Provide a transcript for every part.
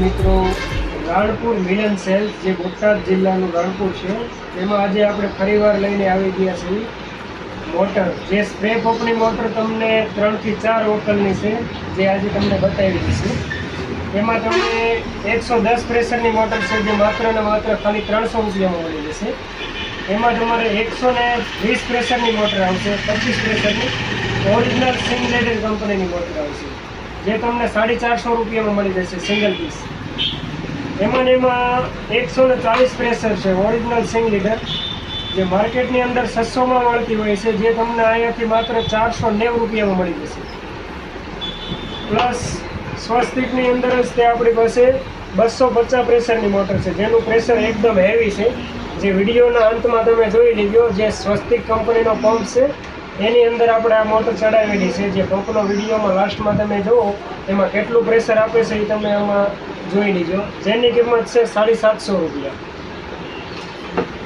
રણપુર મિલન cells જે બોટાદ જિલ્લાનું રાણપુર છે, એમાં આજે આપણે ફરીવાર લઈને આવી ગયા છીએ. મોટર, જે સ્પ્રે પંપની મોટર તમને ત્રણથી ચાર વોકલની છે, જે આજે તમને બતાવી છે એમાં તમને એકસો દસ પ્રેશરની મોટર છે, જે માત્ર ને માત્ર ખાલી ત્રણસો રૂપિયામાં મળી જશે. એમાં તમારે એકસો ને વીસ પ્રેશરની મોટર આવશે, પચીસ પ્રેશરની. ઓરિજિનલ સિંગલેટેડ કંપનીની મોટર આવશે. જે તમને સાડી ચારસો રૂપિયામાં મળી જશે સિંગલ પીસ એમાં એમાં એકસો ને ચાલીસ પ્રેશર છે ઓરિજિનલ સિંગ લીડર જે માર્કેટની અંદર છસોમાં મળતી હોય છે, જે તમને અહીંયાથી માત્ર ચારસો નેવું રૂપિયામાં મળી જશે. પ્લસ સ્વસ્તિકની અંદર જ તે આપણી પાસે બસો પચાસ પ્રેશરની મોટર છે, જેનું પ્રેશર એકદમ હેવી છે. જે વિડીયોના અંતમાં તમે જોઈ લીધો, જે સ્વસ્તિક કંપનીનો પંપ છે એની અંદર આપણે આ મોટર ચડાવેલી છે, જે પંપનો વિડીયોમાં લાસ્ટમાં તમે જુઓ, એમાં કેટલું પ્રેશર આપે છે એ તમે આમાં જોઈ લીજો. જેની કિંમત છે સાડી સાતસો રૂપિયા.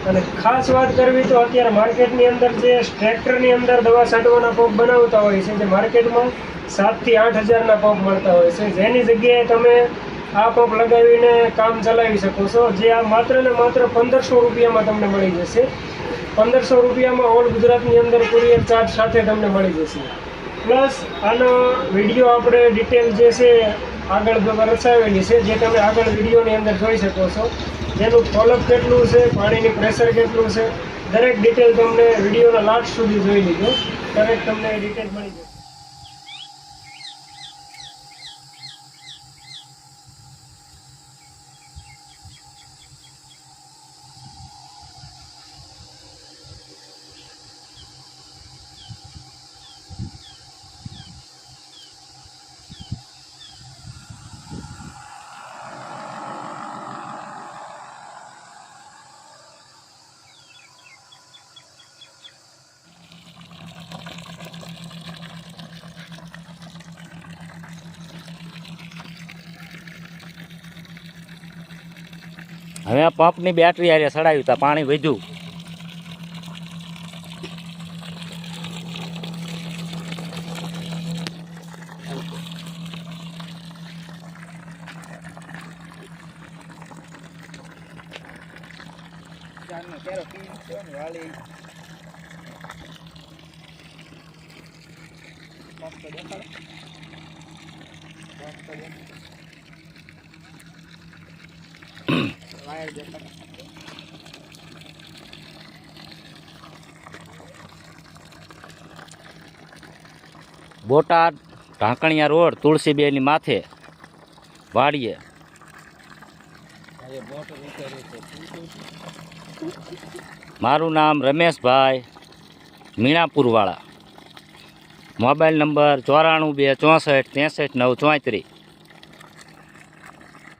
અને ખાસ વાત કરવી તો અત્યારે માર્કેટની અંદર જે ટ્રેક્ટરની અંદર દવા છાંટવાના પંપ બનાવતા હોય છે, જે માર્કેટમાં સાતથી આઠ હજારના પંપ મળતા હોય છે. જેની જગ્યાએ તમે આ પંપ લગાવીને કામ ચલાવી શકો છો, જે આ માત્ર ને માત્ર પંદરસો રૂપિયામાં તમને મળી જશે. પંદરસો રૂપિયામાં ઓલ ગુજરાતની અંદર કુરિયર ચાર્જ સાથે તમને મળી જશે. પ્લસ આનો વીડિયો આપણે ડિટેલ જે છે આગળ રચાવેલી છે, જે તમે આગળ વિડીયોની અંદર જોઈ શકો છો. જેનું ફોલઅપ કેટલું છે, પાણીની પ્રેશર કેટલું છે, દરેક ડિટેલ તમને વિડીયોના લાસ્ટ સુધી જોઈ લીધો. દરેક તમને ડિટેલ મળી જશે. હવે પંપની બેટરી હારે સડાવ્યું હતા પાણી વધ્યું. બોટાદ ઢાંકણિયા રોડ તુલસીબેની માથે વાડીએ. મારું નામ રમેશભાઈ મીણાપુરવાળા. મોબાઈલ નંબર ચોરાણું બે ચોસઠ ત્રેસઠ નવ ચોત્રીસ.